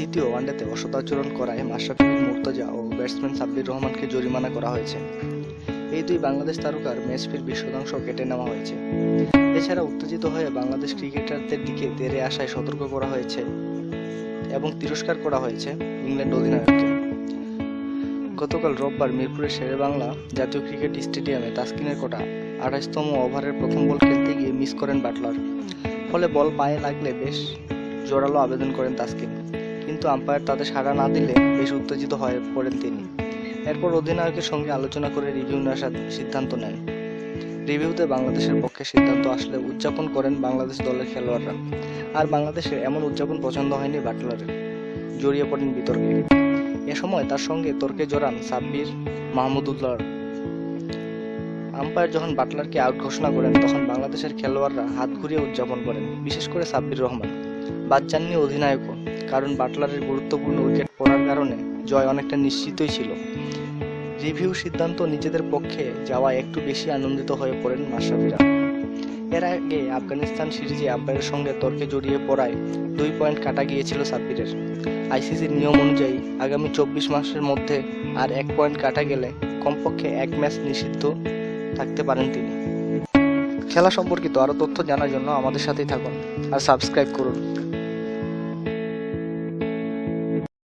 দ্বিতীয় ওয়ানডেতে অসদাচরণ করায় মাশরাফি মুর্তজা ও ব্যাটসম্যান সাব্বির রহমানকে জরিমানা করা হয়েছে। এই দুই বাংলাদেশ তারকার ম্যাচ ফির বিশ শতাংশ কেটে নেওয়া হয়েছে। এছাড়া উত্তেজিত হয়ে বাংলাদেশ ক্রিকেটারদের দিকে তেড়ে আসায় সতর্ক করা হয়েছে এবং তিরস্কার করা হয়েছে ইংল্যান্ড অধিনায়ককে। গতকাল রোববার মিরপুরের শেরে বাংলা জাতীয় ক্রিকেট স্টেডিয়ামে তাসকিনের কোটা আঠাশতম ওভারের প্রথম বল খেলতে গিয়ে মিস করেন বাটলার। ফলে বল পায়ে লাগলে বেশ জোরালো আবেদন করেন তাসকিন। কিন্তু আম্পায়ার তাদের সাড়া না দিলে বেশ উত্তেজিত হয়ে পড়েন তিনি। এরপর অধিনায়কের সঙ্গে আলোচনা করে রিভিউ নেওয়ার সিদ্ধান্ত নেন। রিভিউতে বাংলাদেশের পক্ষে সিদ্ধান্ত আসলে উদযাপন করেন বাংলাদেশ দলের খেলোয়াড়রা। আর বাংলাদেশের এমন উদযাপন পছন্দ হয়নি বাটলারের। জড়িয়ে পড়েন বিতর্কে। এ সময় তার সঙ্গে তর্কে জড়ান সাব্বির মাহমুদুল্লাহ আম্পায়ার যখন বাটলারকে আউট ঘোষণা করেন, তখন বাংলাদেশের খেলোয়াড়রা হাত ঘুরিয়ে উদযাপন করেন, বিশেষ করে সাব্বির রহমান। বাদ যাননি অধিনায়কও। কারণ বাটলারের গুরুত্বপূর্ণ উইকেট পড়ার কারণে জয় অনেকটা নিশ্চিতই ছিল। রিভিউ সিদ্ধান্ত নিজেদের পক্ষে যাওয়া একটু বেশি আনন্দিত হয়ে পড়েন মাশরাফিরা। এর আগে আফগানিস্তান সিরিজে আম্পায়ারের সঙ্গে তর্কে জড়িয়ে পড়ায় দুই পয়েন্ট কাটা গিয়েছিল সাব্বিরের। আইসিসির নিয়ম অনুযায়ী আগামী চব্বিশ মাসের মধ্যে আর এক পয়েন্ট কাটা গেলে কমপক্ষে এক ম্যাচ নিষিদ্ধ থাকতে পারেন তিনি। খেলা সম্পর্কিত আরও তথ্য জানার জন্য আমাদের সাথেই থাকুন আর সাবস্ক্রাইব করুন।